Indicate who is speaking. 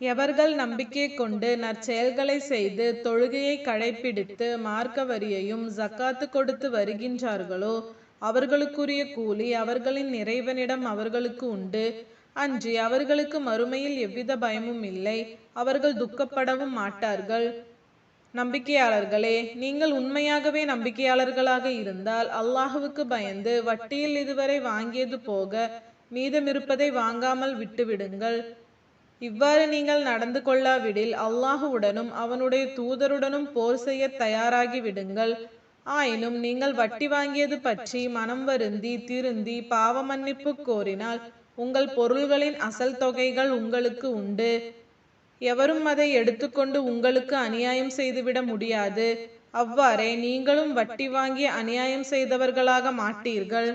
Speaker 1: எவர்கள் நம்பிக்கை கொண்டு நற்செயல்களை செய்து தொழுகையை கடைப்பிடித்து மார்க்க வரியையும் ஜக்காத்து கொடுத்து வருகின்றார்களோ அவர்களுக்குரிய கூலி அவர்களின் இறைவனிடம் அவர்களுக்கு உண்டு. அன்றி அவர்களுக்கு மறுமையில் எவ்வித பயமும் இல்லை. அவர்கள் துக்கப்படவும் மாட்டார்கள். நம்பிக்கையாளர்களே நீங்கள் உண்மையாகவே நம்பிக்கையாளர்களாக இருந்தால் அல்லாஹுவுக்கு பயந்து வட்டியில் இதுவரை வாங்கியது போக மீதமிருப்பதை வாங்காமல் விட்டுவிடுங்கள். இவ்வாறு நீங்கள் நடந்து கொள்ளாவிடில் அல்லாஹுவுடனும் அவனுடைய தூதருடனும் போர் செய்ய தயாராகி விடுங்கள். ஆயினும் நீங்கள் வட்டி வாங்கியது பற்றி மனம் வருந்தி திருந்தி பாவ மன்னிப்பு கோரினால் உங்கள் பொருள்களின் அசல் தொகைகள் உங்களுக்கு உண்டு. எவரும் அதை எடுத்துக்கொண்டு உங்களுக்கு அநியாயம் செய்துவிட முடியாது. அவ்வாறே நீங்களும் வட்டி வாங்கி அநியாயம் செய்தவர்களாக மாட்டீர்கள்.